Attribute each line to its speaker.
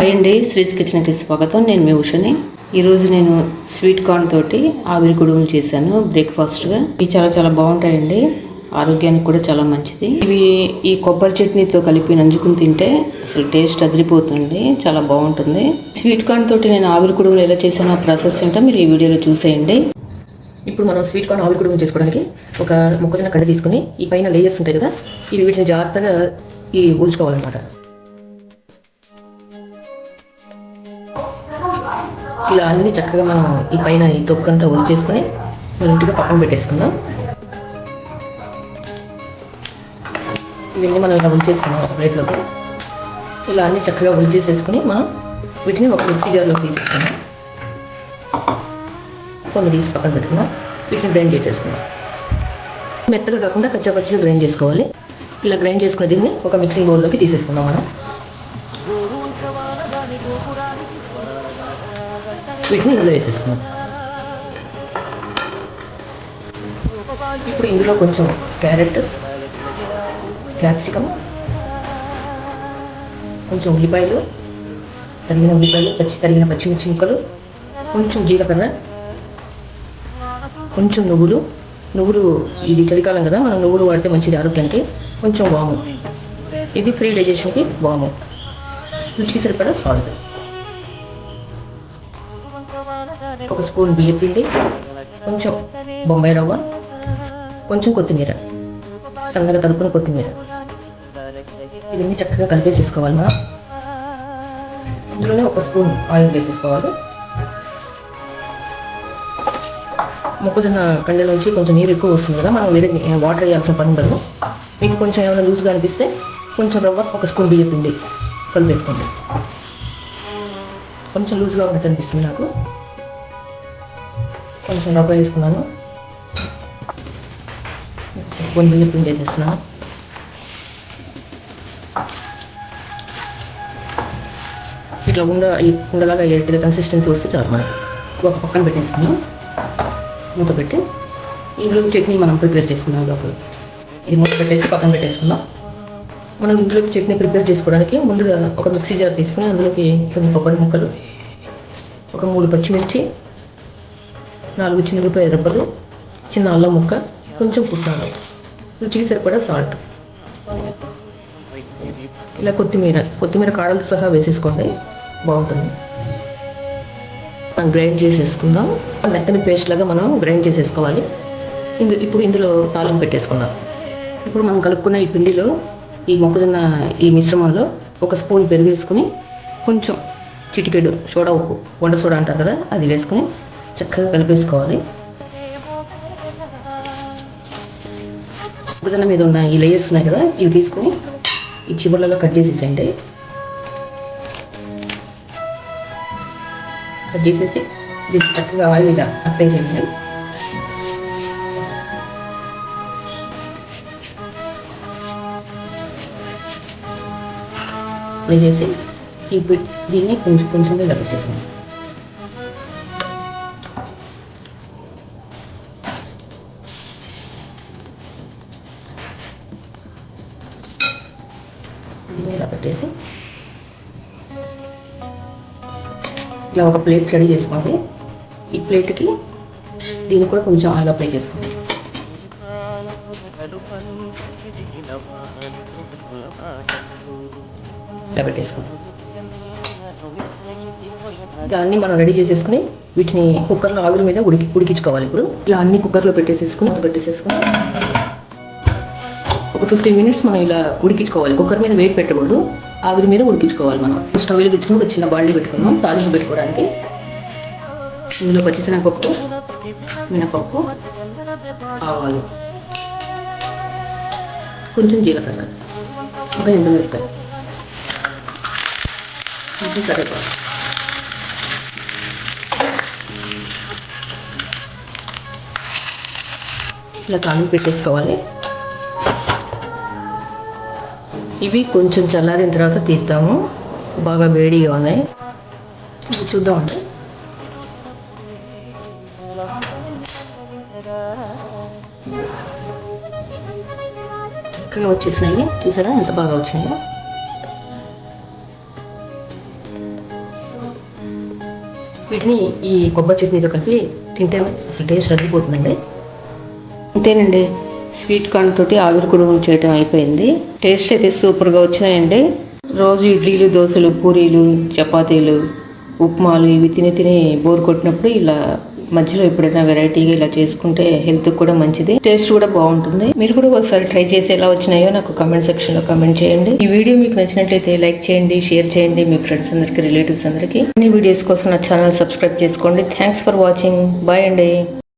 Speaker 1: Hi అండి kitchen కిచెన్కి స్వాగతం. నేను మీ ఉషని. ఈరోజు నేను స్వీట్ కార్న్ తోటి ఆవిరి కుడుములు చేశాను బ్రేక్ఫాస్ట్గా. ఇవి చాలా చాలా బాగుంటాయండి. ఆరోగ్యానికి కూడా చాలా మంచిది. ఇవి ఈ కొబ్బరి చట్నీతో కలిపి నంజుకుని తింటే అసలు టేస్ట్ అదిరిపోతుంది. చాలా బాగుంటుంది. స్వీట్ కార్న్ తోటి నేను ఆవిరి కుడుములు ఎలా చేశానో ఆ ప్రాసెస్ ఏంటో మీరు ఈ వీడియోలో చూసేయండి.
Speaker 2: ఇప్పుడు మనం స్వీట్ కార్న్ ఆవిరి కుడుములు చేసుకోవడానికి ఒక మొక్కజొన్న కడ తీసుకుని ఈ పైన లేయర్స్ ఉంటాయి కదా ఇవి వీటిని జాగ్రత్తగా ఈ ఉంచుకోవాలన్నమాట ఇలా అన్ని చక్కగా మనం ఈ పైన ఈ తొక్కంతా వదిలేసుకొని నీట్గా పక్కన పెట్టేసుకుందాం. ఇవన్నీ మనం ఇలా ఉంచేసుకున్నాం ప్లేట్లోకి ఇలా అన్ని చక్కగా ఉంచేసేసుకుని మనం వీటిని ఒక మిక్సీ జార్లో తీసేసుకున్నాం కొన్ని తీసి పక్కన పెట్టుకుందాం. వీటిని గ్రైండ్ చేసేసుకుందాం. మెత్తగా కాకుండా కచ్చాపచ్చిగా గ్రైండ్ చేసుకోవాలి. ఇలా గ్రైండ్ చేసుకున్న దీన్ని ఒక మిక్సింగ్ బౌల్లోకి తీసేసుకుందాం మనం. వీటిని ఇందులో వేసేసుకుందాం ఇప్పుడు ఇందులో కొంచెం క్యారెట్ క్యాప్సికమ్ కొంచెం ఉల్లిపాయలు తరిగిన ఉల్లిపాయలు పచ్చి తరిగిన పచ్చిమిర్చి ముక్కలు కొంచెం జీలకర్ర కొంచెం నువ్వులు. నువ్వులు ఇది చలికాలం కదా మనం నువ్వులు వాడితే మంచిది ఆరోగ్యానికి కొంచెం వాము. ఇది ఫ్రీ డైజెషన్కి వాము. రుచికి సరిపడా సాల్ట్. ఒక స్పూన్ బియ్య పిండి కొంచెం బొంబాయి రవ్వ కొంచెం కొత్తిమీర సన్నగా తలుపున కొత్తిమీర. ఇవన్నీ చక్కగా కలిపేసేసుకోవాలి మా ఇందులోనే ఒక స్పూన్ ఆయిల్ వేసేసుకోవాలి. మొక్కజొన్న కండలోంచి కొంచెం నీరు ఎక్కువ వస్తుంది కదా మనం వేరే వాటర్ వేయాల్సిన పని ఉండదు. మీకు కొంచెం ఏమైనా లూజ్గా అనిపిస్తే కొంచెం రవ్వ ఒక స్పూన్ బియ్య పిండి కలిపేసుకోండి. కొంచెం లూజ్గా ఉంటుంది అనిపిస్తుంది నాకు. కొంచెం రవ్వ వేసుకున్నాను ఒక స్పూన్ బియ్య పిండి వేసేస్తున్నాను ఇట్లా ఉండ ఈ ఉండలాగా కన్సిస్టెన్సీ వస్తే చాలు మనకి. ఒక పక్కన పెట్టేసుకున్నాం. మూత పెట్టి ఇందులో చట్నీ మనం ప్రిపేర్ చేసుకున్నాం లోపల. ఇది మూత పెట్టేసి పక్కన పెట్టేసుకుందాం. మనం ఇందులోకి చట్నీ ప్రిపేర్ చేసుకోవడానికి ముందుగా ఒక మిక్సీ జార్ తీసుకుని అందులోకి కొన్ని కొబ్బరి ముక్కలు ఒక మూడు పచ్చిమిర్చి నాలుగు చిన్న రూపాయ రెబ్బలు చిన్న అల్లం ముక్క కొంచెం పుట్టాను రుచికి సరిపడా సాల్ట్. ఇలా కొత్తిమీర కొత్తిమీర కాడలు సహా వేసేసుకోండి. బాగుంటుంది. మనం గ్రైండ్ చేసేసుకుందాం. మెత్తని పేస్ట్ లాగా మనం గ్రైండ్ చేసేసుకోవాలి. ఇందు ఇప్పుడు ఇందులో తాళం పెట్టేసుకుందాం. ఇప్పుడు మనం కలుపుకున్న ఈ పిండిలో ఈ మొక్కజొన్న ఈ మిశ్రమంలో ఒక స్పూన్ పెరుగు వేసుకుని కొంచెం చిటికెడు సోడా ఉప్పు వంట సోడా అంటారు కదా అది వేసుకుని చక్కగా కలిపేసుకోవాలి మొక్కజొన్న మీద ఉన్న ఈ లేయర్స్ ఉన్నాయి కదా ఇవి తీసుకుని ఈ చివర్లలో కట్ చేసేసేయండి. కట్ చేసేసి దీన్ని చక్కగా ఆయిల్ మీద అప్లై చేయండి. అప్లై చేసి ఈ దీన్ని కొంచెం కొంచెంగా ఇలా పెట్టేసాను దీన్ని ఇలా పెట్టేసి ఇలా ఒక ప్లేట్ రెడీ చేసుకోండి. ఈ ప్లేట్కి దీన్ని కూడా కొంచెం ఆయిల్ అప్లై చేసుకోండి. ఇలా పెట్టేసుకోండి. దాన్ని మనం రెడీ చేసేసుకుని వీటిని కుక్కర్లో ఆవిరి మీద ఉడికి ఉడికించుకోవాలి ఇప్పుడు. ఇలా అన్ని కుక్కర్లో పెట్టేసేసుకుని పెట్టేసేసుకుని ఒక ఫిఫ్టీన్ మినిట్స్ మనం ఇలా ఉడికించుకోవాలి. కుక్కర్ మీద వెయిట్ పెట్టకూడదు. ఆవిరి మీద ఉడికించుకోవాలి మనం. స్టవ్ వెలిగించుకుని ఒక చిన్న బాండి పెట్టుకున్నాం తాలింపు పెట్టుకోవడానికి. ఇందులో పచ్చిశనగపప్పు మినపప్పు ఆవాలు కొంచెం జీలకర్ర ఒక ఎండుమిరపకాయ కొంచెం కరివేపాకు. ఇలా తాలింపు పెట్టేసుకోవాలి. ఇవి కొంచెం చల్లారిన తర్వాత తీద్దాము. బాగా వేడిగా ఉన్నాయి. చూద్దామండి. చక్కగా వచ్చేసినాయి. చూసారా? ఎంత బాగా వచ్చినాయో. వీటిని ఈ కొబ్బరి చట్నీతో కలిపి తింటే అసలు టేస్ట్ అదిరిపోతుందండి.
Speaker 1: అంతేనండి. స్వీట్ కార్న్ తోటి ఆవిరి కుడుములు చేయడం అయిపోయింది. టేస్ట్ అయితే సూపర్గా వచ్చినాయండి. రోజు ఇడ్లీలు దోశలు పూరీలు చపాతీలు ఉప్మాలు ఇవి తిని తిని బోర్ కొట్టినప్పుడు ఇలా మధ్యలో ఎప్పుడైనా వెరైటీగా ఇలా చేసుకుంటే హెల్త్ కూడా మంచిది. టేస్ట్ కూడా బాగుంటుంది. మీరు కూడా ఒకసారి ట్రై చేసి ఎలా వచ్చినాయో నాకు కమెంట్ సెక్షన్లో చేయండి. ఈ వీడియో మీకు నచ్చినట్లయితే లైక్ చేయండి షేర్ చేయండి మీ ఫ్రెండ్స్ అందరికి రిలేటివ్స్ అందరికి. అన్ని వీడియోస్ కోసం నా ఛానల్ సబ్స్క్రైబ్ చేసుకోండి. Thanks for watching. బాయ్ అండి.